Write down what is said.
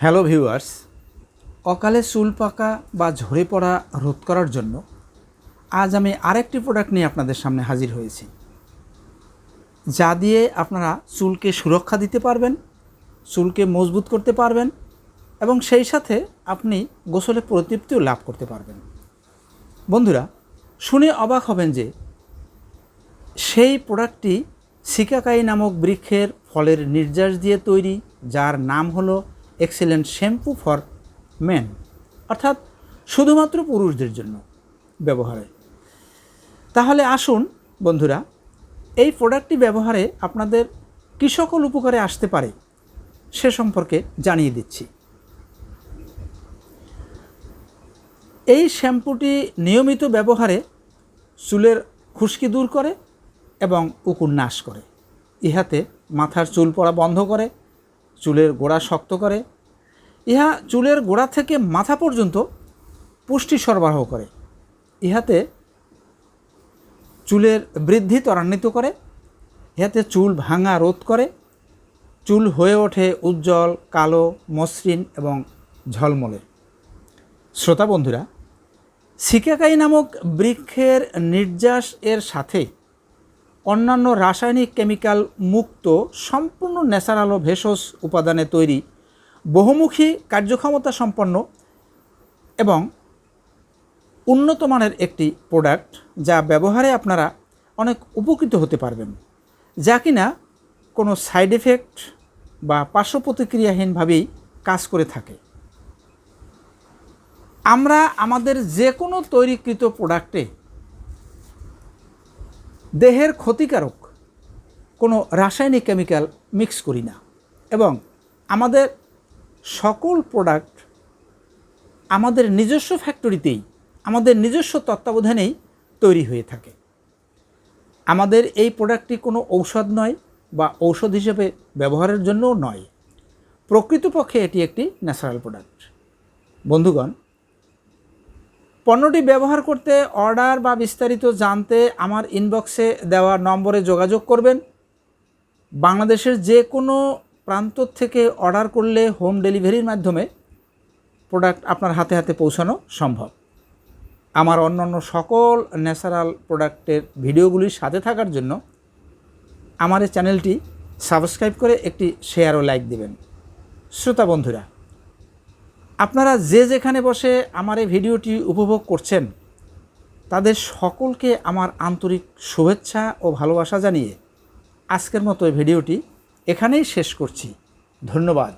Hello viewers. অকালে চুল পাকা বা ঝরে পড়া রোধ করার জন্য আজ আমি আরেকটি প্রোডাক্ট নিয়ে আপনাদের সামনে হাজির হয়েছি। যা দিয়ে আপনারা চুলকে সুরক্ষা দিতে পারবেন, চুলকে মজবুত করতে পারবেন এবং সেই সাথে আপনি গোসলে প্রতৃপ্তিও লাভ করতে পারবেন। বন্ধুরা, শুনে অবাক হবেন যে সেই প্রোডাক্টটি সিকাকাই নামক বৃক্ষের ফলের নির্যাস দিয়ে তৈরি, যার নাম হলো এক্সেলেন্ট শ্যাম্পু ফর মেন অর্থাৎ শুধুমাত্র পুরুষদের জন্য ব্যবহারে। তাহলে আসুন বন্ধুরা, এই প্রোডাক্টটি ব্যবহারে আপনাদের কী সকল উপকারে আসতে পারে সে সম্পর্কে জানিয়ে দিচ্ছি। এই শ্যাম্পুটি নিয়মিত ব্যবহারে চুলের খুশকি দূর করে এবং উকুন নাশ করে। ইহাতে মাথার চুল পড়া বন্ধ করে চুলের গোড়া শক্ত করে। ইহা চুলের গোড়া থেকে মাথা পর্যন্ত পুষ্টি সরবরাহ করে। ইহাতে চুলের বৃদ্ধি ত্বরান্বিত করে। ইহাতে চুল ভাঙা রোধ করে। চুল হয়ে ওঠে উজ্জ্বল, কালো, মসৃণ এবং ঝলমলে। শ্রোতা বন্ধুরা, সিকাকাই নামক বৃক্ষের নির্যাস এর সাথে অন্যান্য রাসায়নিক কেমিক্যাল মুক্ত, সম্পূর্ণ ন্যাচারাল ও ভেষজ উপাদানে তৈরি বহুমুখী কার্যক্ষমতা সম্পন্ন এবং উন্নত মানের একটি প্রোডাক্ট যা ব্যবহারে আপনারা অনেক উপকৃত হতে পারবেন। যা কিনা কোনো সাইড এফেক্ট বা পার্শ্ব প্রতিক্রিয়াহীনভাবেই কাজ করে থাকে। আমরা আমাদের যে কোনো তৈরিকৃত প্রোডাক্টে দেহের ক্ষতিকারক কোনো রাসায়নিক কেমিক্যাল মিক্স করি না। এবং আমাদের সকল প্রোডাক্ট আমাদের নিজস্ব ফ্যাক্টরিতেই আমাদের নিজস্ব তত্ত্বাবধানেই তৈরি হয়ে থাকে। আমাদের এই প্রোডাক্টটি কোনো ঔষধ নয় বা ঔষধ হিসেবে ব্যবহারের জন্যও নয়। প্রকৃতপক্ষে এটি একটি ন্যাচারাল প্রোডাক্ট বন্ধুগণ পণ্যটি ব্যবহার করতে অর্ডার বা বিস্তারিত জানতে আমার ইনবক্সে দেওয়া নম্বরে যোগাযোগ করবেন। বাংলাদেশের যে কোনো প্রান্ত থেকে অর্ডার করলে হোম ডেলিভারির মাধ্যমে প্রোডাক্ট আপনার হাতে হাতে পৌঁছানো সম্ভব। আমার অন্যান্য সকল ন্যাচারাল প্রোডাক্টের ভিডিওগুলির সাথে থাকার জন্য আমার এই চ্যানেলটি সাবস্ক্রাইব করে একটি শেয়ার ও লাইক দেবেন। শ্রোতা বন্ধুরা আপনারা যে যেখানে বসে আমার এই ভিডিওটি উপভোগ করছেন, তাদের সকলকে আমার আন্তরিক শুভেচ্ছা ও ভালোবাসা জানিয়ে আজকের মতো এই ভিডিওটি এখানেই শেষ করছি। ধন্যবাদ।